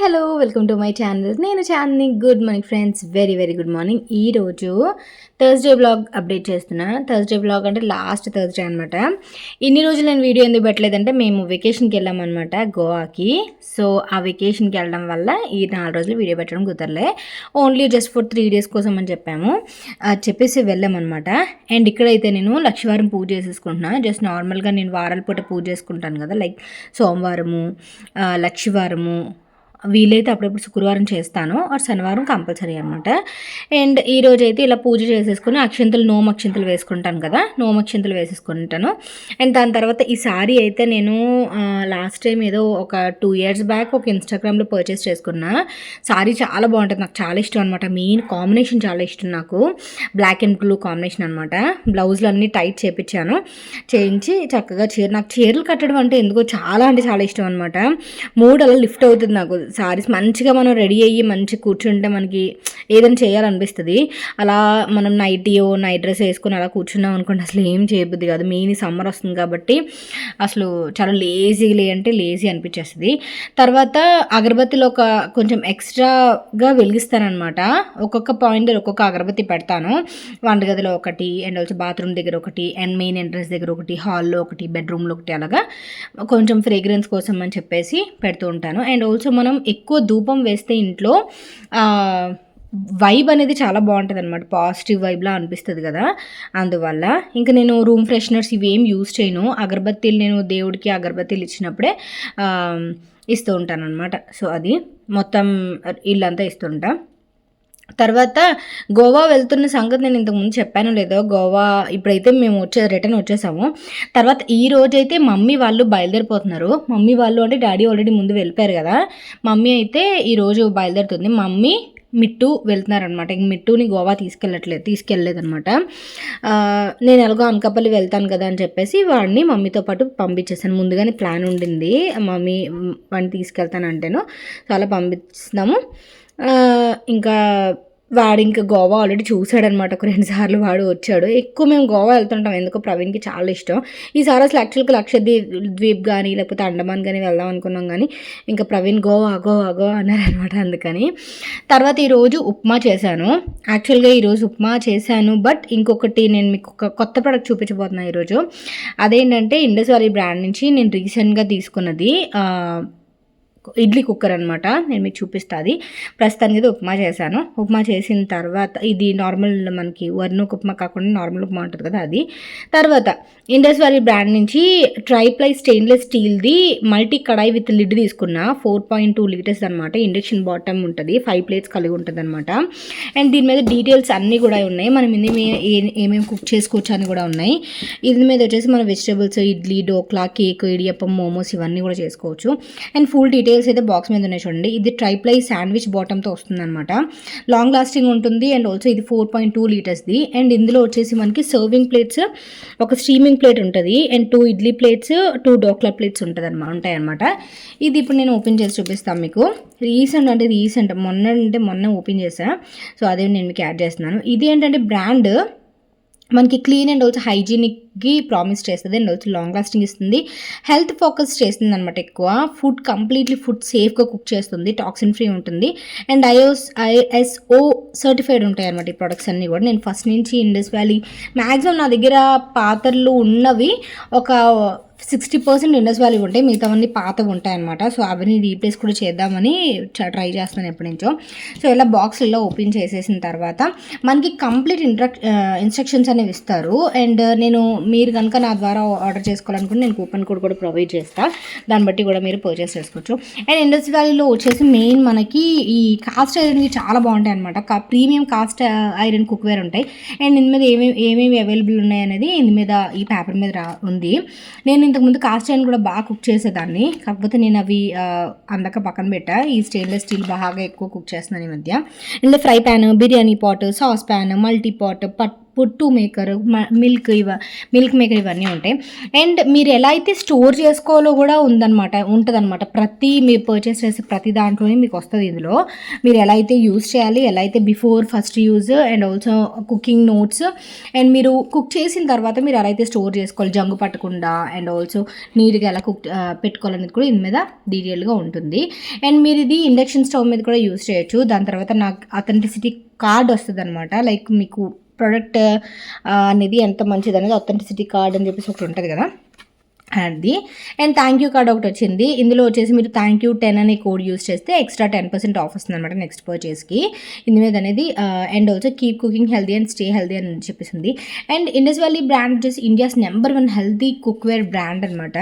Hello welcome to my channel. నేను Chandini. Good morning friends. Very very good morning. ఈరోజు Thursday blog update చేస్తున్నా. Thursday blog అంటే last Thursday అనమాట ఇన్ని రోజులు నేను వీడియో ఎందుకు పెట్టలేదంటే మేము వెకేషన్కి వెళ్ళామన్నమాట గోవాకి. సో ఆ వెకేషన్కి వెళ్ళడం వల్ల ఈ నాలుగు రోజులు వీడియో పెట్టడం కుదరలే. Only just for three days కోసం అని చెప్పాము. చెప్పేసి వెళ్ళామన్నమాట అండ్ ఇక్కడైతే నేను లక్షవారం పూజ చేసేసుకుంటున్నా. జస్ట్ నార్మల్గా నేను వారాల పూట పూజ చేసుకుంటాను కదా లైక్ సోమవారము లక్షవారము వీలైతే అప్పుడప్పుడు శుక్రవారం చేస్తాను. ఆర్ శనివారం కంపల్సరీ అనమాట అండ్ ఈ రోజు అయితే ఇలా పూజ చేసేసుకుని అక్షంతలు నోమ అక్షంతలు వేసుకుంటాను కదా. నోమ అక్షంతలు వేసేసుకుంటాను. అండ్ దాని తర్వాత ఈ సారీ అయితే నేను లాస్ట్ టైం ఏదో ఒక టూ ఇయర్స్ బ్యాక్ ఒక ఇన్స్టాగ్రామ్లో పర్చేస్ చేసుకున్నా. సారీ చాలా బాగుంటుంది. నాకు చాలా ఇష్టం అనమాట మెయిన్ కాంబినేషన్ చాలా ఇష్టం నాకు. బ్లాక్ అండ్ బ్లూ కాంబినేషన్ అనమాట బ్లౌజ్లు అన్నీ టైట్ చేపించాను చేయించి చక్కగా చీర నాకు చీరలు కట్టడం అంటే ఎందుకో చాలా అంటే చాలా ఇష్టం అనమాట మూడు అలా లిఫ్ట్ అవుతుంది నాకు. సారీస్ మంచిగా మనం రెడీ అయ్యి మంచిగా కూర్చుంటే మనకి ఏదైనా చేయాలనిపిస్తుంది. అలా మనం నైటీయో నైట్ డ్రెస్ వేసుకొని అలా కూర్చున్నాం అనుకోండి అసలు ఏం చేయబుద్ది కాదు. మెయిన్ సమ్మర్ వస్తుంది కాబట్టి అసలు చాలా లేజీ లే అంటే లేజీ అనిపించేస్తుంది. తర్వాత అగరబత్తిలో ఒక కొంచెం ఎక్స్ట్రాగా వెలిగిస్తానమాట ఒక్కొక్క పాయింట్ ఒక్కొక్క అగరబత్తి పెడతాను. వంటగదిలో ఒకటి అండ్ ఆల్సో బాత్రూమ్ దగ్గర ఒకటి అండ్ మెయిన్ ఎంట్రన్స్ దగ్గర ఒకటి హాల్లో ఒకటి బెడ్రూమ్లో ఒకటి అలాగా కొంచెం ఫ్రేగ్రెన్స్ కోసం అని చెప్పేసి పెడుతూ ఉంటాను. అండ్ ఆల్సో మనం ఎక్కువ ధూపం వేస్తే ఇంట్లో వైబ్ అనేది చాలా బాగుంటుంది అనమాట పాజిటివ్ వైబ్లా అనిపిస్తుంది కదా. అందువల్ల ఇంకా నేను రూమ్ ఫ్రెషనర్స్ ఇవేం యూస్ చేయను. అగరబత్తీలు నేను దేవుడికి అగరబత్తీలు ఇచ్చినప్పుడే ఇస్తూ ఉంటాను అనమాట సో అది మొత్తం ఇల్లంతా ఇస్తుంటా తర్వాత గోవా వెళ్తున్న సంగతి నేను ఇంతకుముందు చెప్పాను లేదో గోవా ఇప్పుడైతే మేము వచ్చే రిటర్న్ వచ్చేసాము. తర్వాత ఈ రోజైతే మమ్మీ వాళ్ళు బయలుదేరిపోతున్నారు. మమ్మీ వాళ్ళు అంటే డాడీ ఆల్రెడీ ముందు వెళ్ళిపోయారు కదా. మమ్మీ అయితే ఈరోజు బయలుదేరుతుంది. మమ్మీ మిట్టు వెళ్తున్నారనమాట ఇంక మిట్టుని గోవా తీసుకెళ్ళట్లేదు తీసుకెళ్ళలేదనమాట నేను ఎలాగో అనకాపల్లి వెళ్తాను కదా అని చెప్పేసి వాడిని మమ్మీతో పాటు పంపించేసాను ముందుగానే ప్లాన్ ఉండింది. మమ్మీ వాడిని తీసుకెళ్తానంటేను చాలా పంపిస్తున్నాము. ఇంకా వాడు ఇంకా గోవా ఆల్రెడీ చూశాడనమాట. ఒక రెండు సార్లు వాడు వచ్చాడు. ఎక్కువ మేము గోవా వెళ్తుంటాం. ఎందుకో ప్రవీణ్కి చాలా ఇష్టం. ఈసారి అసలు యాక్చువల్గా లక్షద్వీప్ ద్వీప్ కానీ లేకపోతే అండమాన్ కానీ వెళ్దాం అనుకున్నాం కానీ ఇంకా ప్రవీణ్ గోవా గోవా గోవా అన్నారనమాట అందుకని. తర్వాత ఈరోజు ఉప్మా చేశాను. యాక్చువల్గా ఈరోజు ఉప్మా చేశాను. బట్ ఇంకొకటి నేను మీకు ఒక కొత్త ప్రోడక్ట్ చూపించబోతున్నాను ఈరోజు. అదేంటంటే ఇండస్ వారీ బ్రాండ్ నుంచి నేను రీసెంట్గా తీసుకున్నది ఇడ్లీ కుక్కర్ అనమాట నేను మీకు చూపిస్తాది ప్రస్తుతానికి అయితే ఉప్మా చేశాను. ఉప్మా చేసిన తర్వాత ఇది నార్మల్ మనకి వర్ణుక్ ఉప్మా కాకుండా నార్మల్ ఉప్మా ఉంటుంది కదా అది. తర్వాత ఇండస్ వ్యాలీ బ్రాండ్ నుంచి ట్రైప్లై స్టెయిన్లెస్ స్టీల్ది మల్టీ కడాయి విత్ లిడ్ తీసుకున్న. ఫోర్ పాయింట్ టూ లీటర్స్ అనమాట ఇండక్షన్ బాటమ్ ఉంటుంది. ఫైవ్ ప్లేట్స్ కలిగి ఉంటుంది అనమాట అండ్ దీని మీద డీటెయిల్స్ అన్నీ కూడా ఉన్నాయి. మనం ఇంది ఏమేమి కుక్ చేసుకోవచ్చు అని కూడా ఉన్నాయి. ఇది మీద వచ్చేసి మన వెజిటేబుల్స్ ఇడ్లీ డోక్లా కేక్ ఇడియప్పం మోమోస్ ఇవన్నీ కూడా చేసుకోవచ్చు. అండ్ ఫుల్ డీటెయిల్స్ డీటెయిల్స్ అయితే బాక్స్ మీద ఉన్నాయి చూడండి. ఇది ట్రైప్లై శాండ్విచ్ బాటంతో వస్తుంది అనమాట లాంగ్ లాస్టింగ్ ఉంటుంది అండ్ ఆల్సో ఇది ఫోర్ పాయింట్ టూ లీటర్స్ది అండ్ ఇందులో వచ్చేసి మనకి సర్వింగ్ ప్లేట్స్ ఒక స్టీమింగ్ ప్లేట్ ఉంటుంది. And two idli plates two dhokla plates ఉంటుంది అనమాట ఉంటాయన్నమాట. ఇది ఇప్పుడు నేను ఓపెన్ చేసి చూపిస్తాను మీకు. రీసెంట్ అంటే రీసెంట్ మొన్న అంటే మొన్న ఓపెన్ చేసా సో అదే నేను మీకు యాడ్ చేస్తున్నాను. ఇది ఏంటంటే బ్రాండ్ మనకి క్లీన్ అండ్ ఆల్సో హైజీనిక్కి ప్రామిస్ చేస్తుంది అండ్ ఆల్సో లాంగ్ లాస్టింగ్ ఇస్తుంది. హెల్త్ ఫోకస్ చేస్తుంది అనమాట ఎక్కువ. ఫుడ్ కంప్లీట్లీ ఫుడ్ సేఫ్గా కుక్ చేస్తుంది. టాక్సిన్ ఫ్రీ ఉంటుంది. అండ్ ఐఓస్ ఐఎస్ఓ సర్టిఫైడ్ ఉంటాయి అనమాట ఈ ప్రొడక్ట్స్ అన్నీ కూడా. నేను ఫస్ట్ నుంచి ఇండస్ వ్యాలీ మ్యాక్సిమం నా దగ్గర పాత్రలు ఉన్నవి ఒక సిక్స్టీ పర్సెంట్ ఇండస్ వాల్యూ ఉంటాయి మిగతావన్నీ పాతవి ఉంటాయన్నమాట. సో అవన్నీ రీప్లేస్ కూడా చేద్దామని ట్రై చేస్తాను ఎప్పటి నుంచో. సో ఇలా బాక్స్లో ఓపెన్ చేసేసిన తర్వాత మనకి కంప్లీట్ ఇంట్రక్ ఇన్స్ట్రక్షన్స్ అనేవి ఇస్తారు. అండ్ నేను మీరు కనుక నా ద్వారా ఆర్డర్ చేసుకోవాలనుకుంటే నేను కూపన్ కోడ్ కూడా ప్రొవైడ్ చేస్తాను దాన్ని బట్టి కూడా మీరు పర్చేస్ చేసుకోవచ్చు. అండ్ ఇండస్ వ్యాలీలో వచ్చేసి మెయిన్ మనకి ఈ కాస్ట్ ఐరన్కి చాలా బాగుంటాయి అనమాట ప్రీమియం కాస్ట్ ఐరన్ కుక్వేర్ ఉంటాయి. అండ్ ఇందు మీద ఏమేమి ఏమేమి అవైలబుల్ ఉన్నాయి అనేది ఇందు మీద ఈ పేపర్ మీద రా ఉంది. నేను ఇంతకుముందు కాస్ట్ ఐరన్ కూడా బాగా కుక్ చేసేదాన్ని. కాకపోతే నేను అవి అందక పక్కన పెట్టా. ఈ స్టెయిన్లెస్ స్టీల్ బాగా ఎక్కువ కుక్ చేస్తున్నాను ఈ మధ్య. ఇందులో fry pan biryani pot sauce pan multi pot పట్ పుట్టు మేకర్ మిల్క్ ఇవ మిల్క్ మేకర్ ఇవన్నీ ఉంటాయి. అండ్ మీరు ఎలా అయితే స్టోర్ చేసుకోవాలో కూడా ఉందన్నమాట ఉంటుందన్నమాట. ప్రతి మీరు పర్చేస్ చేసే ప్రతి దాంట్లోనే మీకు వస్తుంది ఇందులో. మీరు ఎలా అయితే యూస్ చేయాలి ఎలా అయితే before first use and also cooking notes and మీరు కుక్ చేసిన తర్వాత మీరు ఎలా అయితే స్టోర్ చేసుకోవాలి జంగు పట్టకుండా అండ్ ఆల్సో నీట్గా ఎలా కుక్ పెట్టుకోవాలనేది కూడా ఇది మీద డీటెయిల్గా ఉంటుంది. అండ్ మీరు ఇది ఇండక్షన్ స్టవ్ మీద కూడా యూస్ చేయొచ్చు. దాని తర్వాత నాకు అథెంటిసిటీ కార్డ్ వస్తుంది అనమాట లైక్ మీకు ప్రోడక్ట్ అనేది ఎంత మంచిది అనేది అథెంటిసిటీ కార్డ్ అని చెప్పేసి ఒకటి ఉంటుంది కదా? అది అండ్ థ్యాంక్ యూ కార్డ్ ఒకటి వచ్చింది. ఇందులో వచ్చేసి మీరు థ్యాంక్ యూ టెన్ అనే కోడ్ యూస్ చేస్తే ఎక్స్ట్రా టెన్ పర్సెంట్ ఆఫ్ వస్తుంది అనమాట నెక్స్ట్ పర్చేస్కి ఇందు మీద అనేది and also keep cooking healthy and stay healthy అని చెప్పేసింది. అండ్ ఇండస్ వ్యాలీ బ్రాండ్ వచ్చేసి India's number one healthy cookware brand అనమాట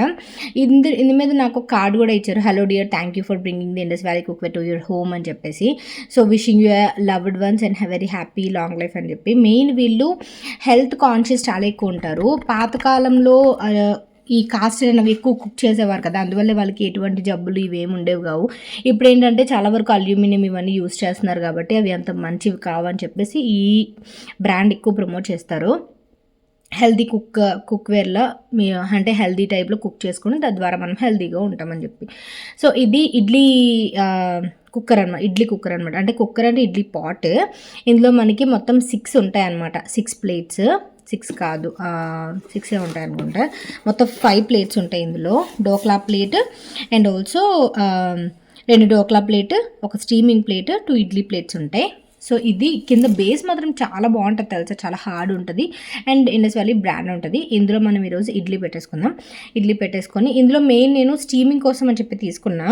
ఇందు ఇందు మీద నాకు కార్డ్ కూడా ఇచ్చారు. Hello dear thank you for bringing the Indus valley cookware to your home అని చెప్పేసి. So wishing you loved ones and very happy long life అని చెప్పి. మెయిన్ వీళ్ళు హెల్త్ కాన్షియస్ చాలా ఎక్కువ ఉంటారు. పాతకాలంలో uh, ఈ కాస్ట్ అనేవి ఎక్కువ కుక్ చేసేవారు కదా అందువల్ల వాళ్ళకి ఎటువంటి జబ్బులు ఇవేమి ఉండేవి కావు. ఇప్పుడు ఏంటంటే చాలా వరకు అల్యూమినియం ఇవన్నీ యూస్ చేస్తున్నారు కాబట్టి అవి అంత మంచివి కావని చెప్పేసి ఈ బ్రాండ్ ఎక్కువ ప్రమోట్ చేస్తారు. హెల్దీ కుక్ కుక్వేర్లో మీ అంటే హెల్దీ టైప్లో కుక్ చేసుకుని తద్వారా మనం హెల్దీగా ఉంటామని చెప్పి. సో ఇది ఇడ్లీ కుక్కర్ అనమాట ఇడ్లీ కుక్కర్ అనమాట అంటే కుక్కర్ అంటే ఇడ్లీ పాట్ ఇందులో మనకి మొత్తం సిక్స్ ఉంటాయి అనమాట సిక్స్ ప్లేట్స్ సిక్స్ కాదు సిక్సే ఉంటాయి అనుకుంటా. మొత్తం ఫైవ్ ప్లేట్స్ ఉంటాయి ఇందులో. డోక్లా ప్లేట్ అండ్ ఆల్సో రెండు డోక్లా ప్లేట్ ఒక steaming plate two idli plates ఉంటాయి. సో ఇది కింద బేస్ మాత్రం చాలా బాగుంటుంది తెలుసా? చాలా హార్డ్ ఉంటుంది. అండ్ ఇండస్ వ్యాలీ బ్రాండ్ ఉంటుంది. ఇందులో మనం ఈరోజు ఇడ్లీ పెట్టేసుకుందాం. ఇడ్లీ పెట్టేసుకొని ఇందులో మెయిన్ నేను స్టీమింగ్ కోసం అని చెప్పి తీసుకున్నా.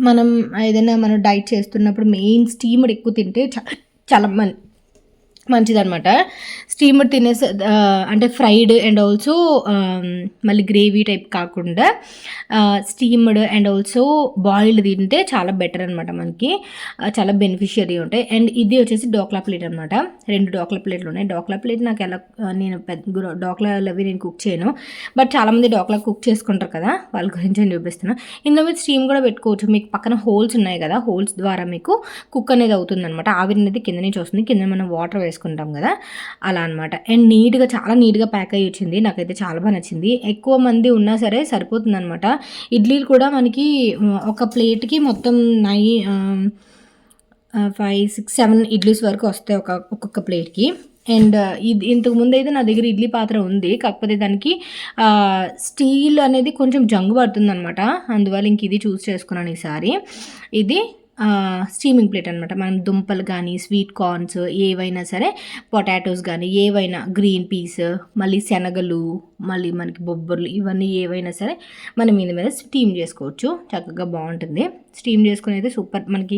మనం ఏదైనా మనం డైట్ చేస్తున్నప్పుడు మెయిన్ స్టీమ్డ్ ఎక్కువ తింటే చాలా చాలా మంచిదనమాట స్టీమర్ తినేసి అంటే ఫ్రైడ్ అండ్ ఆల్సో మళ్ళీ గ్రేవీ టైప్ కాకుండా స్టీమ్డ్ అండ్ ఆల్సో బాయిల్డ్ తింటే చాలా బెటర్ అనమాట మనకి. చాలా బెనిఫిషియరీ ఉంటాయి. అండ్ ఇది వచ్చేసి డోక్లా ప్లేట్ అనమాట రెండు డోక్లా ప్లేట్లు ఉన్నాయి. డోక్లా ప్లేట్ నాకు ఎలా నేను పెద్ద డోక్లా అవి నేను కుక్ చేయను. బట్ చాలామంది డోక్లా కుక్ చేసుకుంటారు కదా వాళ్ళ గురించి నేను చూపిస్తున్నాను ఇందులో మీరు స్టీమ్ కూడా పెట్టుకోవచ్చు. మీకు పక్కన హోల్స్ ఉన్నాయి కదా హోల్స్ ద్వారా మీకు కుక్ అనేది అవుతుంది అనమాట ఆవిరి అనేది కింద నుంచి వస్తుంది. కింద మనం వాటర్ వేసుకుంటాం కదా. అలా అనమాట అండ్ నీట్గా చాలా నీట్గా ప్యాక్ అయ్యి వచ్చింది. నాకైతే చాలా బాగా నచ్చింది. ఎక్కువ మంది ఉన్నా సరే సరిపోతుంది అనమాట ఇడ్లీలు కూడా మనకి ఒక ప్లేట్కి మొత్తం నై ఫైవ్ సిక్స్ సెవెన్ ఇడ్లీస్ వరకు వస్తాయి ఒక ఒక్కొక్క ప్లేట్కి. అండ్ ఇది ఇంతకు ముందు అయితే నా దగ్గర ఇడ్లీ పాత్ర ఉంది. కాకపోతే దానికి స్టీల్ అనేది కొంచెం జంగు పడుతుంది అనమాట అందువల్ల ఇంక ఇది చూస్ చేసుకున్నాను ఈసారి. ఇది స్టీమింగ్ ప్లేట్ అనమాట మనం దుంపలు కానీ స్వీట్ కార్న్స్ ఏవైనా సరే పొటాటోస్ కానీ ఏవైనా గ్రీన్ పీస్ మళ్ళీ శనగలు మళ్ళీ మనకి బొబ్బర్లు ఇవన్నీ ఏవైనా సరే మనం మీద మీద స్టీమ్ చేసుకోవచ్చు. చక్కగా బాగుంటుంది. స్టీమ్ చేసుకుని అయితే సూపర్. మనకి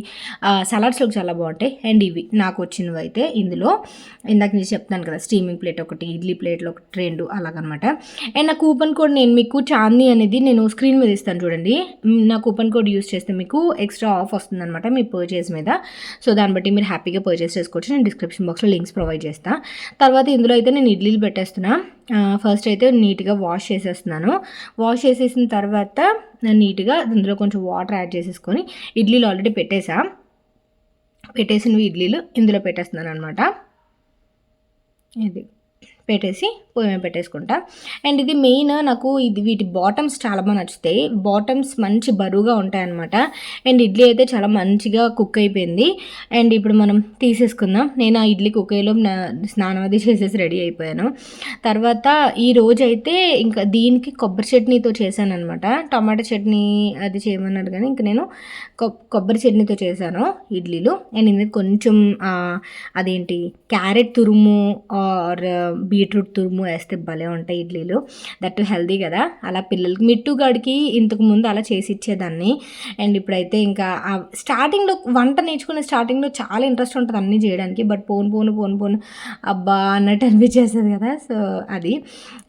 సలాడ్స్లోకి చాలా బాగుంటాయి. అండ్ ఇవి నాకు వచ్చినవి అయితే ఇందులో ఇందాక నేను చెప్తాను కదా స్టీమింగ్ ప్లేట్ ఒకటి ఇడ్లీ ప్లేట్లో ఒకటి రెండు అలాగనమాట. అండ్ నా కూపన్ కోడ్ నేను మీకు చాందీ అనేది నేను స్క్రీన్ మీద ఇస్తాను చూడండి. నా కూపన్ కోడ్ యూస్ చేస్తే మీకు ఎక్స్ట్రా ఆఫ్ వస్తుందన్నమాట మీ పర్చేస్ మీద. సో దాన్ని బట్టి మీరు హ్యాపీగా పర్చేస్ చేసుకోవచ్చు. నేను డిస్క్రిప్షన్ బాక్స్లో లింక్స్ ప్రొవైడ్ చేస్తాను తర్వాత ఇందులో అయితే నేను ఇడ్లీలు పెట్టేస్తున్నాను ఫస్ట్ అయితే నీట్గా వాష్ చేసేస్తున్నాను. వాష్ చేసేసిన తర్వాత నీట్గా అందులో కొంచెం వాటర్ యాడ్ చేసేసుకొని ఇడ్లీలు ఆల్రెడీ పెట్టేసా. పెట్టేసినవి ఇడ్లీలు ఇందులో పెట్టేస్తున్నాను అనమాట ఇది. పెట్టేసి పొయ్యి మీద పెట్టేసుకుంటా. అండ్ ఇది మెయిన్ నాకు ఇది వీటి బాటమ్స్ చాలా బాగా నచ్చుతాయి. బాటమ్స్ మంచి బరువుగా ఉంటాయన్నమాట. అండ్ ఇడ్లీ అయితే చాలా మంచిగా కుక్ అయిపోయింది. అండ్ ఇప్పుడు మనం తీసేసుకుందాం. నేను ఆ ఇడ్లీ కుక్ అయ్యేలో స్నానం అది చేసేసి రెడీ అయిపోయాను. తర్వాత ఈ రోజు అయితే ఇంకా దీనికి కొబ్బరి చట్నీతో చేశాను అనమాట టమాటా చట్నీ అది చేయమన్నారు కానీ ఇంకా నేను కొబ్బరి చట్నీతో చేశాను ఇడ్లీలు. అండ్ ఇందులో కొంచెం అదేంటి క్యారెట్ తురుము ఆర్ బీట్రూట్ తురుము వేస్తే భలే ఉంటాయి ఇడ్లీలు. దట్ హెల్దీ కదా. అలా పిల్లలకి మిట్టుగాడికి ఇంతకు ముందు అలా చేసి ఇచ్చేదాన్ని. అండ్ ఇప్పుడైతే ఇంకా స్టార్టింగ్లో వంట నేర్చుకునే స్టార్టింగ్లో చాలా ఇంట్రెస్ట్ ఉంటుంది అన్నీ చేయడానికి. బట్ పోను పోను పోను పోను. అబ్బా! అన్నట్టు అనిపించేస్తుంది కదా. సో అది.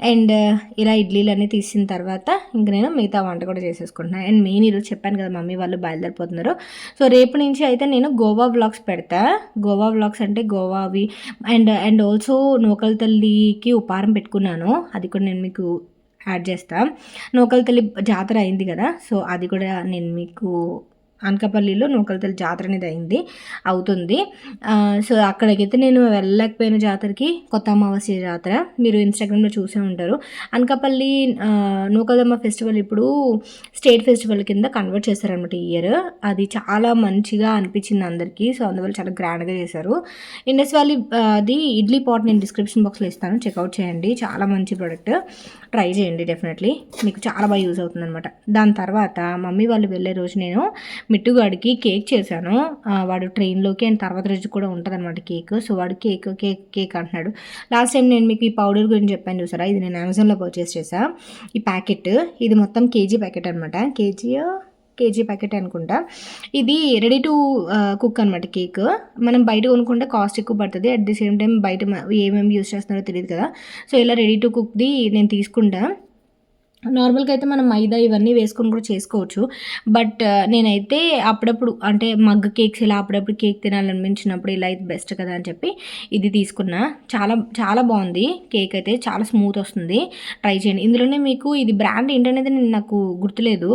అండ్ uh, ఇలా ఇడ్లీలు అన్నీ తీసిన తర్వాత ఇంక నేను మిగతా వంట కూడా చేసేసుకుంటున్నాను అండ్ మెయిన్ ఈరోజు చెప్పాను కదా మమ్మీ వాళ్ళు బయలుదేరిపోతున్నారు. సో రేపు నుంచి అయితే నేను గోవా వ్లాగ్స్ పెడతా. గోవా వ్లాగ్స్ అంటే గోవావి. అండ్ అండ్ ఆల్సో నూకల తల్లికి ఉపారం పెట్టుకున్నాను. అది కూడా నేను మీకు యాడ్ చేస్తా. నూకల తల్లి జాతర అయింది కదా సో అది కూడా నేను మీకు అనకాపల్లిలో నూకలతల జాతర అనేది అయింది అవుతుంది. సో అక్కడికైతే నేను వెళ్ళలేకపోయిన జాతరకి కొత్త అమావాస్య జాతర మీరు ఇన్స్టాగ్రామ్లో చూసే ఉంటారు. అనకాపల్లి ఆ, నూకలమ్మ ఫెస్టివల్ ఇప్పుడు స్టేట్ ఫెస్టివల్ కింద కన్వర్ట్ చేశారనమాట ఈ ఇయర్. అది చాలా మంచిగా అనిపించింది అందరికీ. సో అందువల్ల చాలా గ్రాండ్గా చేశారు. ఇండస్ వ్యాలీ అది ఇడ్లీ పాట్ నేను డిస్క్రిప్షన్ బాక్స్లో ఇస్తాను. చెక్అవుట్ చేయండి. చాలా మంచి ప్రోడక్ట్. ట్రై చేయండి డెఫినెట్లీ. మీకు చాలా బాగా యూజ్ అవుతుంది అనమాట దాని తర్వాత మమ్మీ వాళ్ళు వెళ్ళే రోజు నేను మిట్టుగాడికి కేక్ చేశాను. వాడు ట్రైన్లోకి అండ్ తర్వాత రోజు కూడా ఉంటుంది అనమాట కేక్. సో వాడు కేక్ కేక్ కేక్ అంటున్నాడు. లాస్ట్ టైం నేను మీకు ఈ పౌడర్ గురించి చెప్పాను చూసారా? ఇది నేను అమెజాన్లో పర్చేస్ చేశా. ఈ ప్యాకెట్ ఇది మొత్తం కేజీ ప్యాకెట్ అనమాట కేజీ కేజీ ప్యాకెట్ అనుకుంటా. ఇది రెడీ టు కుక్ అనమాట కేక్. మనం బయట కొనుక్కుంటే కాస్ట్ ఎక్కువ పడుతుంది. అట్ ది సేమ్ టైం బయట ఏమేమి యూస్ చేస్తున్నారో తెలియదు కదా. సో ఇలా రెడీ టు కుక్ది నేను తీసుకుంటా. నార్మల్గా అయితే మనం మైదా ఇవన్నీ వేసుకొని కూడా చేసుకోవచ్చు. బట్ నేనైతే అప్పుడప్పుడు అంటే మగ్ కేక్స్ ఇలా అప్పుడప్పుడు కేక్ తినాలనిపించినప్పుడు ఇలా అయితే బెస్ట్ కదా అని చెప్పి ఇది తీసుకున్నా. చాలా చాలా బాగుంది. కేక్ అయితే చాలా స్మూత్ వస్తుంది. ట్రై చేయండి. ఇందులోనే మీకు ఇది బ్రాండ్ ఏంటనేది నేను నాకు గుర్తులేదు.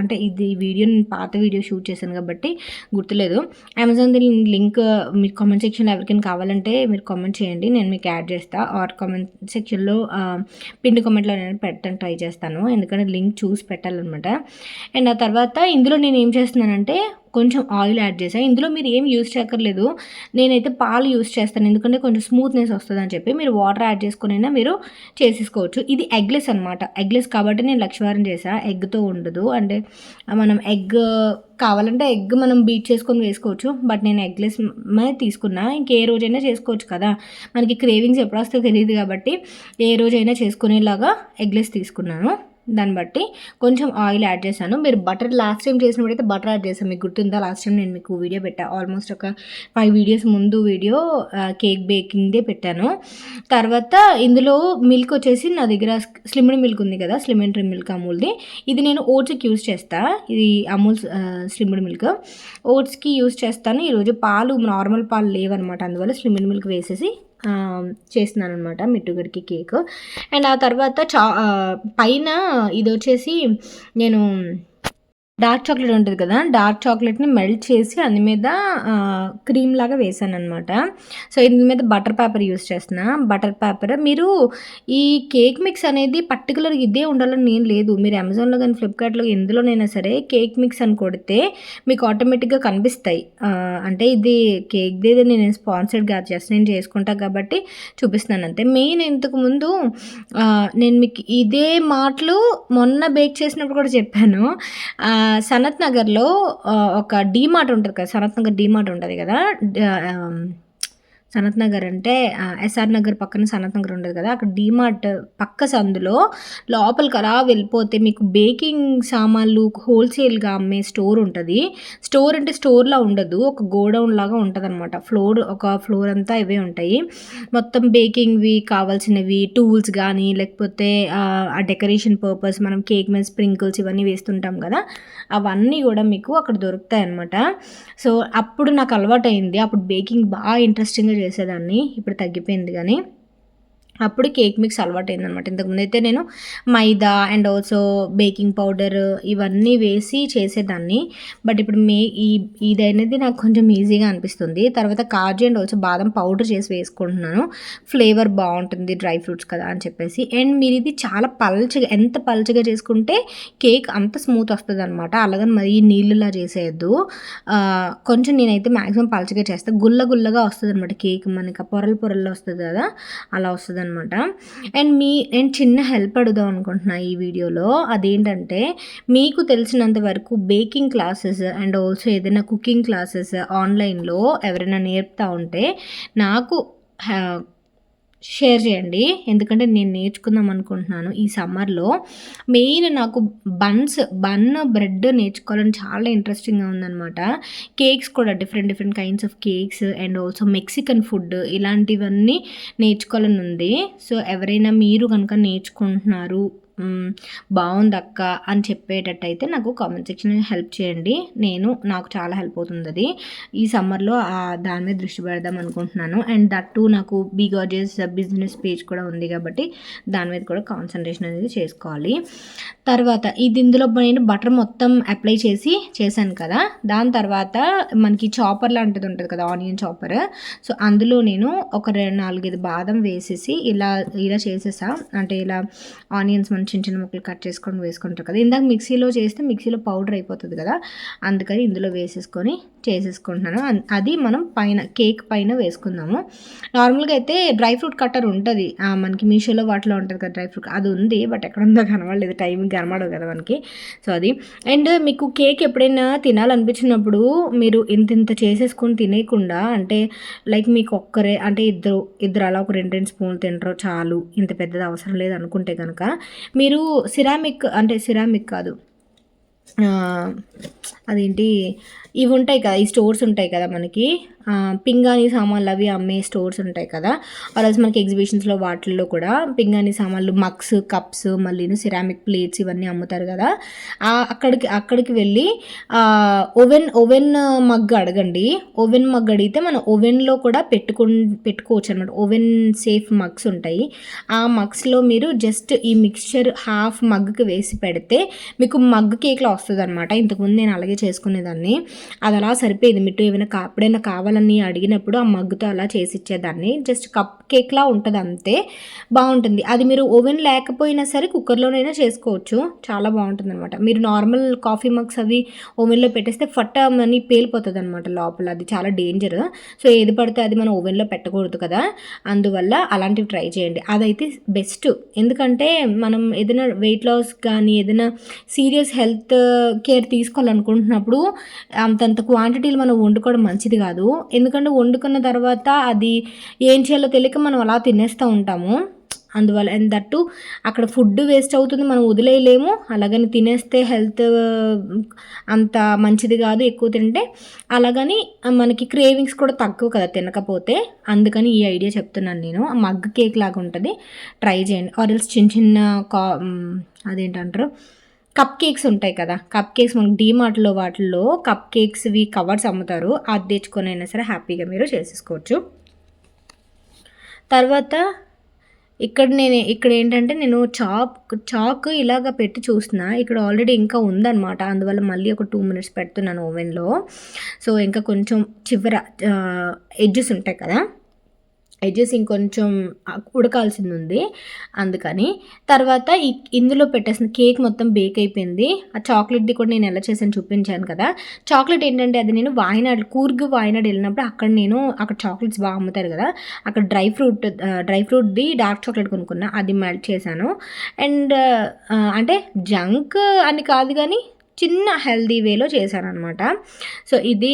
అంటే ఇది వీడియో నేను పాత వీడియో షూట్ చేశాను కాబట్టి గుర్తులేదు. అమెజాన్ దీని లింక్ మీకు కామెంట్ సెక్షన్లో ఎవరికైనా కావాలంటే మీరు కామెంట్ చేయండి. నేను మీకు యాడ్ చేస్తా. ఆర్ కామెంట్ సెక్షన్లో పిండి కామెంట్లో నేను పెట్టడానికి ట్రై చేస్తాను ఎందుకంటే లింక్ చూసి పెట్టాలన్నమాట. అండ్ ఆ తర్వాత ఇందులో నేను ఏం చేస్తున్నానంటే కొంచెం ఆయిల్ యాడ్ చేసాను ఇందులో మీరు ఏం యూస్ చేయక్కర్లేదు. నేనైతే పాలు యూస్ చేస్తాను. ఎందుకంటే కొంచెం స్మూత్నెస్ వస్తుంది అని చెప్పి మీరు వాటర్ యాడ్ చేసుకునైనా మీరు చేసేసుకోవచ్చు. ఇది ఎగ్లెస్ అనమాట ఎగ్లెస్ కాబట్టి నేను లక్ష్మీవారం చేసా ఎగ్తో ఉండదు. అంటే మనం ఎగ్ కావాలంటే ఎగ్ మనం బీట్ చేసుకొని వేసుకోవచ్చు. బట్ నేను ఎగ్లెస్ తీసుకున్నా. ఇంకే రోజైనా చేసుకోవచ్చు కదా. మనకి క్రేవింగ్స్ ఎప్పుడు వస్తాయో తెలియదు కాబట్టి ఏ రోజైనా చేసుకునేలాగా ఎగ్లెస్ తీసుకున్నాను. దాన్ని బట్టి కొంచెం ఆయిల్ యాడ్ చేశాను. మీరు బటర్ లాస్ట్ టైం చేసినప్పుడైతే బటర్ యాడ్ చేశాను. మీకు గుర్తుందా? లాస్ట్ టైం నేను మీకు వీడియో పెట్టా. ఆల్మోస్ట్ ఒక ఫైవ్ వీడియోస్ ముందు వీడియో కేక్ బేకింగ్దే పెట్టాను. తర్వాత ఇందులో మిల్క్ వచ్చేసి నా దగ్గర స్లిమ్డ్ మిల్క్ ఉంది కదా? స్లిమెంటరీ మిల్క్ అమూల్ది ఇది నేను ఓట్స్కి యూస్ చేస్తా. ఇది అమూల్ స్లిమ్డ్ మిల్క్. ఓట్స్కి యూస్ చేస్తాను. ఈరోజు పాలు నార్మల్ పాలు లేవన్నమాట. అందువల్ల స్లిమ్డ్ మిల్క్ వేసేసి చేసినాను అనమాట మిట్టుగడికి కేక్. అండ్ ఆ తర్వాత చా పైన ఇది వచ్చేసి నేను డార్క్ చాక్లెట్ ఉంటుంది కదా డార్క్ చాక్లెట్ని మెల్ట్ చేసి అందు మీద క్రీమ్ లాగా వేసాను అనమాట సో ఇందు మీద బటర్ పేపర్ యూస్ చేస్తున్నా. బటర్ పేపర్ మీరు ఈ కేక్ మిక్స్ అనేది పర్టికులర్ ఇదే ఉండాలని నేను లేదు. మీరు అమెజాన్లో కానీ ఫ్లిప్కార్ట్లో ఎందులోనైనా సరే కేక్ మిక్స్ అని కొడితే మీకు ఆటోమేటిక్గా కనిపిస్తాయి. అంటే ఇది కేక్ది నేను స్పాన్సర్డ్ కాదు జస్ట్ నేను చేసుకుంటా కాబట్టి చూపిస్తున్నాను అంతే. మెయిన్ ఇంతకుముందు నేను మీకు ఇదే మాటలు మొన్న బేక్ చేసినప్పుడు కూడా చెప్పాను. సనత్ నగర్లో ఒక డీమార్ట్ ఉంటుంది కదా సనత్ నగర్ డీమార్ట్ ఉంటుంది కదా సనత్ నగర్ అంటే ఎస్ఆర్ నగర్ పక్కన సనత్ నగర్ ఉండదు కదా అక్కడ డీమార్ట్ పక్క సందులో లోపలికి అలా వెళ్ళిపోతే మీకు బేకింగ్ సామాన్లు హోల్సేల్గా అమ్మే స్టోర్ ఉంటుంది. స్టోర్ అంటే స్టోర్లా ఉండదు ఒక గోడౌన్ లాగా ఉంటుంది అనమాట ఫ్లోర్ ఒక ఫ్లోర్ అంతా ఇవే ఉంటాయి. మొత్తం బేకింగ్వి కావాల్సినవి టూల్స్ కానీ లేకపోతే ఆ, ఆ డెకరేషన్ పర్పస్ మనం కేక్ మీద స్ప్రింకిల్స్ ఇవన్నీ వేస్తుంటాం కదా అవన్నీ కూడా మీకు అక్కడ దొరుకుతాయి అనమాట సో అప్పుడు నాకు అలవాటు అయింది అప్పుడు బేకింగ్ బాగా ఇంట్రెస్టింగ్గా చేసేదాన్ని ఇప్పుడు తగ్గిపోయింది కానీ. అప్పుడు కేక్ మిక్స్ అలవాటు అయిందనమాట ఇంతకుముందు అయితే నేను maida and also baking powder ఇవన్నీ వేసి చేసేదాన్ని. బట్ ఇప్పుడు మే ఈ ఇది అనేది నాకు కొంచెం ఈజీగా అనిపిస్తుంది. తర్వాత కాజు అండ్ ఆల్సో బాదం పౌడర్ చేసి వేసుకుంటున్నాను. ఫ్లేవర్ బాగుంటుంది డ్రై ఫ్రూట్స్ కదా అని చెప్పేసి. అండ్ మీరు ఇది చాలా పల్చగా ఎంత పల్చగా చేసుకుంటే కేక్ అంత స్మూత్ వస్తుంది అనమాట అలాగని మరి నీళ్ళలా చేసేయద్దు. కొంచెం నేనైతే మ్యాక్సిమం పల్చగా చేస్తాను గుల్ల గుల్లగా వస్తుంది అనమాట కేక్. మనకి పొరలు పొరల్లో వస్తుంది కదా అలా వస్తుంది అనమాట అండ్ మీ నేను చిన్న హెల్ప్ అడుగుదాం అనుకుంటున్నా ఈ వీడియోలో. అదేంటంటే మీకు తెలిసినంత వరకు బేకింగ్ క్లాసెస్ అండ్ ఆల్సో ఏదైనా కుకింగ్ క్లాసెస్ ఆన్లైన్లో ఎవరైనా నేర్పుతా ఉంటే నాకు షేర్ చేయండి. ఎందుకంటే నేను నేర్చుకుందాం అనుకుంటున్నాను ఈ సమ్మర్లో. మెయిన్ నాకు బన్స్ బన్ బ్రెడ్ నేర్చుకోవాలని చాలా ఇంట్రెస్టింగ్గా ఉందన్నమాట. కేక్స్ కూడా different different kinds of cakes and also Mexican food ఇలాంటివన్నీ నేర్చుకోవాలని ఉంది. సో ఎవరైనా మీరు కనుక నేర్చుకుంటున్నారు బాగుంది అక్క అని చెప్పేటట్టు అయితే నాకు కామెంట్ సెక్షన్ హెల్ప్ చేయండి. నేను నాకు చాలా హెల్ప్ అవుతుంది అది ఈ సమ్మర్లో దాని మీద దృష్టి పెడదాం అనుకుంటున్నాను. అండ్ దట్ టూ నాకు బీగాజెస్ బిజినెస్ పేజ్ కూడా ఉంది కాబట్టి దాని మీద కూడా కాన్సన్ట్రేషన్ అనేది చేసుకోవాలి. తర్వాత ఇది ఇందులో నేను బటర్ మొత్తం అప్లై చేసి చేశాను కదా. దాని తర్వాత మనకి చాపర్ లాంటిది ఉంటుంది కదా ఆనియన్ చాపర్ సో అందులో నేను ఒక రెండు నాలుగైదు బాదం వేసేసి ఇలా ఇలా చేసేసా. అంటే ఇలా ఆనియన్స్ మనం చిన్న చిన్న ముక్కలు కట్ చేసుకొని వేసుకుంటారు కదా. ఇందాక మిక్సీలో చేస్తే మిక్సీలో పౌడర్ అయిపోతుంది కదా. అందుకని ఇందులో వేసేసుకొని చేసేసుకుంటున్నాను. అది మనం పైన కేక్ పైన వేసుకుందాము. నార్మల్గా అయితే డ్రై ఫ్రూట్ కట్టర్ ఉంటుంది. మనకి మీషోలో వాటిలో ఉంటుంది కదా డ్రై ఫ్రూట్. అది ఉంది బట్ ఎక్కడ ఉందో కనబడలేదు. టైం కనబడదు కదా మనకి. సో అది. అండ్ మీకు కేక్ ఎప్పుడైనా తినాలనిపించినప్పుడు మీరు ఇంత ఇంత చేసేసుకొని తినేయకుండా అంటే లైక్ మీకు ఒక్కరే అంటే ఇద్దరు ఇద్దరు అలా ఒక రెండు రెండు స్పూన్లు తింటారు చాలు ఇంత పెద్దది అవసరం లేదు అనుకుంటే కనుక మీరు సిరామిక్ అంటే సిరామిక్ కాదు. అదేంటి? ఇవి ఉంటాయి కదా ఈ స్టోర్స్ ఉంటాయి కదా మనకి. పింగాణి సామాన్లు అవి అమ్మే స్టోర్స్ ఉంటాయి కదా. అలాస్ మనకి ఎగ్జిబిషన్స్లో వాటిల్లో కూడా పింగాణి సామాన్లు మగ్స్ కప్స్ మళ్ళీ సిరామిక్ ప్లేట్స్ ఇవన్నీ అమ్ముతారు కదా. అక్కడికి అక్కడికి వెళ్ళి ఓవెన్ ఓవెన్ మగ్ అడగండి. ఓవెన్ మగ్ అడిగితే మనం ఓవెన్లో కూడా పెట్టుకు పెట్టుకోవచ్చు అనమాట ఓవెన్ సేఫ్ మగ్స్ ఉంటాయి. ఆ మగ్స్లో మీరు జస్ట్ ఈ మిక్స్చర్ హాఫ్ మగ్కి వేసి పెడితే మీకు మగ్ కేక్లో వస్తుంది అనమాట ఇంతకుముందు నేను అలాగే చేసుకునేదాన్ని. అది అలా సరిపోయేది మిట్టు ఏమైనా కా ఎప్పుడైనా కావాలని అడిగినప్పుడు ఆ మగ్గుతో అలా చేసి ఇచ్చేదాన్ని జస్ట్ కప్ కేక్లా ఉంటుంది అంతే బాగుంటుంది. అది మీరు ఓవెన్ లేకపోయినా సరే కుక్కర్లోనైనా చేసుకోవచ్చు. చాలా బాగుంటుంది అనమాట మీరు నార్మల్ కాఫీ మగ్స్ అవి ఓవెన్లో పెట్టేస్తే ఫట్ట అని పేలిపోతుంది అనమాట లోపల. అది చాలా డేంజర్. సో ఏది పడితే అది మనం ఓవెన్లో పెట్టకూడదు కదా. అందువల్ల అలాంటివి ట్రై చేయండి. అదైతే బెస్ట్. ఎందుకంటే మనం ఏదైనా వెయిట్ లాస్ కానీ ఏదైనా సీరియస్ హెల్త్ కేర్ తీసుకోవాలనుకుంటున్నప్పుడు అంతంత క్వాంటిటీలు మనం వండుకోవడం మంచిది కాదు. ఎందుకంటే వండుకున్న తర్వాత అది ఏం చేయాలో తెలియక మనం అలా తినేస్తూ ఉంటాము. అందువల్ల అండ్ దట్టు అక్కడ ఫుడ్ వేస్ట్ అవుతుంది మనం వదిలేయలేము. అలాగని తినేస్తే హెల్త్ అంత మంచిది కాదు ఎక్కువ తింటే. అలాగని మనకి క్రేవింగ్స్ కూడా తక్కువ కదా తినకపోతే. అందుకని ఈ ఐడియా చెప్తున్నాను నేను. మగ్ కేక్ లాగా ఉంటుంది. ట్రై చేయండి. ఆర్ఎల్స్ చిన్న చిన్న కా అదేంటంటారు? కప్ కేక్స్ ఉంటాయి కదా. కప్ కేక్స్ మనకి డీమార్ట్లో వాటిల్లో కప్ కేక్స్వి కవర్స్ అమ్ముతారు. అది తెచ్చుకొని అయినా సరే హ్యాపీగా మీరు చేసేసుకోవచ్చు. తర్వాత ఇక్కడ నేను ఇక్కడ ఏంటంటే నేను చాక్ చాక్ ఇలాగ పెట్టి చూస్తున్నా. ఇక్కడ ఆల్రెడీ ఇంకా ఉందన్నమాట. అందువల్ల మళ్ళీ ఒక టూ మినిట్స్ పెడుతున్నాను ఓవెన్లో. సో ఇంకా కొంచెం చివర ఎడ్జెస్ ఉంటాయి కదా. ఎడ్జెస్ ఇంకొంచెం ఉడకాల్సింది ఉంది అందుకని తర్వాత ఈ ఇందులో పెట్టేసిన కేక్ మొత్తం బేక్ అయిపోయింది. ఆ చాక్లెట్ది కూడా నేను ఎలా చేశాను చూపించాను కదా. చాక్లెట్ ఏంటంటే అది నేను వాయినాడు కూర్గు వాయినాడు వెళ్ళినప్పుడు అక్కడ నేను అక్కడ చాక్లెట్స్ బాగా అమ్ముతారు కదా. అక్కడ డ్రై ఫ్రూట్ డ్రై ఫ్రూట్ది డార్క్ చాక్లెట్ కొనుక్కున్నా అది మెల్ట్ చేశాను. అండ్ అంటే జంక్ అని కాదు కానీ చిన్న హెల్దీ వేలో చేశానమాట సో ఇది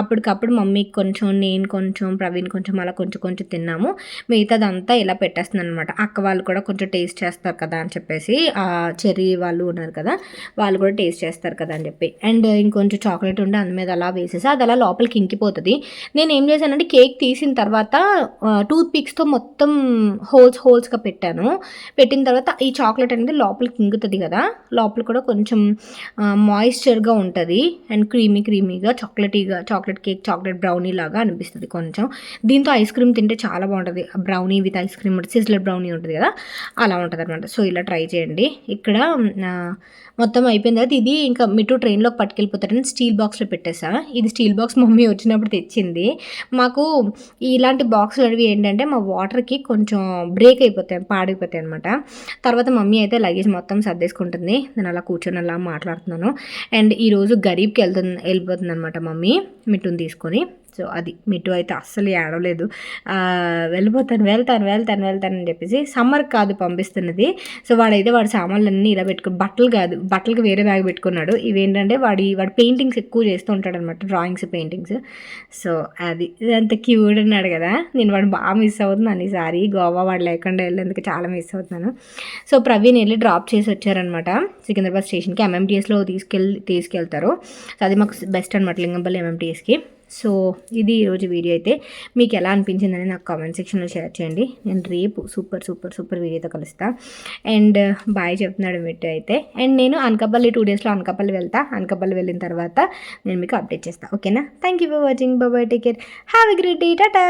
అప్పటికప్పుడు మమ్మీకి కొంచెం నేను కొంచెం ప్రవీణ్ కొంచెం అలా కొంచెం కొంచెం తిన్నాము. మిగతాదంతా ఇలా పెట్టేస్తున్నాను అనమాట అక్క వాళ్ళు కూడా కొంచెం టేస్ట్ చేస్తారు కదా అని చెప్పేసి ఆ చెర్రీ వాళ్ళు ఉన్నారు కదా వాళ్ళు కూడా టేస్ట్ చేస్తారు కదా అని చెప్పి. అండ్ ఇంకొంచెం చాక్లెట్ ఉండి అందు మీద అలా వేసేసి అది అలా లోపలికి ఇంకిపోతుంది. నేను ఏం చేశానంటే కేక్ తీసిన తర్వాత టూత్ పిక్స్తో మొత్తం హోల్స్ హోల్స్గా పెట్టాను. పెట్టిన తర్వాత ఈ చాక్లెట్ అనేది లోపలికి ఇంకుతుంది కదా లోపల కూడా కొంచెం మాయిశ్చర్గా ఉంటుంది అండ్ క్రీమీ క్రీమీగా చాక్లెటీగా చాక్లెట్ కేక్ చాక్లెట్ బ్రౌనీ లాగా అనిపిస్తుంది కొంచెం. దీంతో ఐస్ క్రీమ్ తింటే చాలా బాగుంటుంది. Brownie with ice cream sizzler brownie ఉంటుంది కదా అలా ఉంటుంది అనమాట సో ఇలా ట్రై చేయండి. ఇక్కడ మొత్తం అయిపోయిన తర్వాత ఇది ఇంకా మిట్టు ట్రైన్లోకి పట్టుకెళ్ళిపోతారని స్టీల్ బాక్స్లో పెట్టేసా. ఇది స్టీల్ బాక్స్ మమ్మీ వచ్చినప్పుడు తెచ్చింది. మాకు ఇలాంటి బాక్సులు అనేవి ఏంటంటే మా వాటర్కి కొంచెం బ్రేక్ అయిపోతాయి పాడైపోతాయి అనమాట తర్వాత మమ్మీ అయితే లగేజ్ మొత్తం సర్దేసుకుంటుంది. నేను అలా కూర్చొని అలా మాట్లాడుతున్నాను. అండ్ ఈరోజు గరీబ్కి వెళ్తుంది వెళ్ళిపోతుంది అనమాట మమ్మీ. మిట్టుని తీసుకొని. సో అది మిట్టు అయితే అస్సలు ఏడవలేదు. వెళ్ళిపోతాను వెళ్తాను వెళ్తాను వెళ్తాను అని చెప్పేసి సమ్మర్ కాదు పంపిస్తున్నది. సో వాడైతే వాడి సామాన్లన్నీ ఇలా పెట్టుకు బట్టలు కాదు బట్టలకు వేరే బ్యాగ్ పెట్టుకున్నాడు. ఇవేంటంటే వాడి వాడి పెయింటింగ్స్ ఎక్కువ చేస్తూ ఉంటాడు అనమాట డ్రాయింగ్స్ పెయింటింగ్స్. సో అది అంత క్యూడ్ అన్నాడు కదా. నేను వాడు బాగా మిస్ అవుతున్నాను ఈసారి. గోవా వాడు లేకుండా వెళ్ళేందుకు చాలా మిస్ అవుతున్నాను. సో ప్రవీణ్ వెళ్ళి డ్రాప్ చేసి వచ్చారనమాట సికింద్రాబాద్ స్టేషన్కి ఎంఎంటీఎస్లో తీసుకెళ్ళి తీసుకెళ్తారు. సో అది మాకు బెస్ట్ అనమాట లింగంపల్లి ఎంఎంటీఎస్కి సో ఇది ఈరోజు వీడియో అయితే మీకు ఎలా అనిపించిందని నాకు కామెంట్ సెక్షన్లో షేర్ చేయండి. నేను రేపు సూపర్ సూపర్ సూపర్ వీడియోతో కలుస్తా. అండ్ బాయ్ uh, చెప్తున్నాడు మిట్టు అయితే. అండ్ నేను అనకాపల్లి టూ డేస్లో అనకాపల్లి వెళ్తా. అనకాపల్లి వెళ్ళిన తర్వాత నేను మీకు అప్డేట్ చేస్తాను ఓకేనా థ్యాంక్ యూ ఫర్ వాచింగ్ బాబాయ్ take care have a great day tata